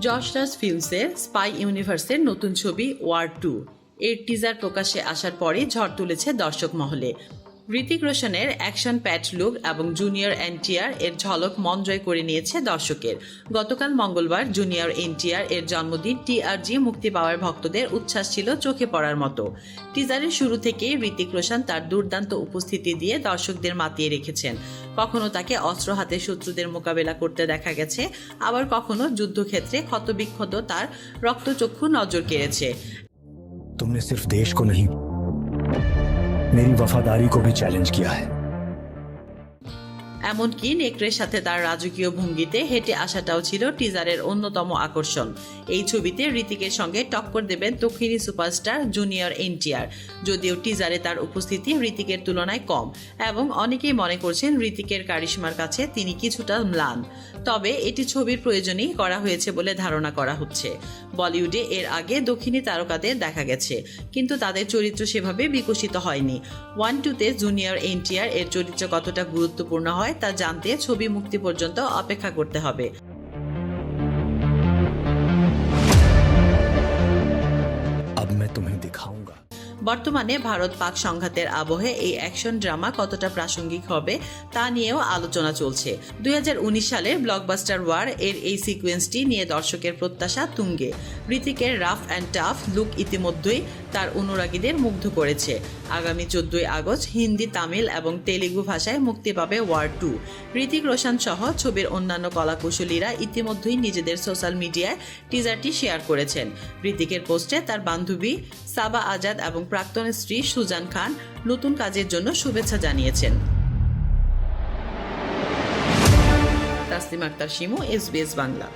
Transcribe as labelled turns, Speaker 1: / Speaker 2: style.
Speaker 1: জর্জটাস ফিল্মসের spy ইউনিভার্সের নতুন ছবি ওয়ার টু। এর টিজার প্রকাশে আসার পরে ঝড় তুলেছে দর্শক মহলে ঋতিক রোশনের অ্যাকশন প্যাট লুক এবং জুনিয়র এনটিআর এর ঝলক মন জয় করে নিয়েছে দর্শকের গতকাল মঙ্গলবার জুনিয়র এনটিআর এর জন্মদিন টিআরজি মুক্তি পাওয়ার ভক্তদের উচ্ছ্বাস ছিল চোখে পড়ার মতো টিজারের শুরু থেকেই ঋতিক রোশন তার দুর্দান্ত উপস্থিতি দিয়ে দর্শকদের মাতিয়ে রেখেছেন কখনো তাকে অস্ত্র হাতে শত্রুদের মোকাবেলা করতে দেখা গেছে আবার কখনো যুদ্ধক্ষেত্রে ক্ষতবিক্ষত তার রক্তচক্ষু নজর কেড়েছে
Speaker 2: तुमने सिर्फ देश को नहीं मेरी वफादारी को भी चैलेंज किया है।
Speaker 1: এমনকি নেকড়ের সাথে তার রাজকীয় ভঙ্গিতে হেঁটে আসাটাও ছিল টিজারের অন্যতম আকর্ষণ। এই ছবিতে ঋতিকের সঙ্গে টক্কর দেবেন দক্ষিণী সুপারস্টার জুনিয়র এনটিআর। যদিও টিজারে তার উপস্থিতি ঋতিকের তুলনায় কম এবং অনেকেই মনে করছেন ঋতিকের কারিশমার কাছে তিনি কিছুটা ম্লান। তবে এটি ছবির প্রয়োজনেই করা হয়েছে বলে ধারণা করা হচ্ছে। বলিউডে এর আগে দক্ষিণী তারকাদের দেখা গেছে, কিন্তু তাদের চরিত্র সেভাবে বিকশিত হয়নি। ওয়ান টুতে জুনিয়র এনটিআর এর চরিত্র কতটা গুরুত্বপূর্ণ হয় তা জানতে ছবি মুক্তি পর্যন্ত অপেক্ষা করতে হবে। বর্তমানে ভারত পাক সংঘাতের আবহে এই অ্যাকশন ড্রামা কতটা প্রাসঙ্গিক হবে তা নিয়েও আলোচনা চলছে। দুই সালের ব্লকবাস্টার ওয়ার এর এই সিকোয়েন্সটি নিয়ে দর্শকের প্রত্যাশা তুঙ্গে। ঋতিকের রাফ অ্যান্ড টাফ লুক ইতিমধ্যেই তার অনুরাগীদের মুগ্ধ করেছে। আগামী চোদ্দই আগস্ট হিন্দি, তামিল এবং তেলেগু ভাষায় মুক্তি পাবে ওয়ার টু। ঋতিক রোশন সহ ছবির অন্যান্য কলাকুশলীরা ইতিমধ্যেই নিজেদের সোশ্যাল মিডিয়ায় টিজারটি শেয়ার করেছেন। ঋতিকের পোস্টে তার বান্ধবী সাবা আজাদ এবং প্রাক্তন স্ত্রী সুজান খান নতুন কাজের জন্য শুভেচ্ছা জানিয়েছেন। তাসলিম আক্তার শিমু এসবিএস বাংলা।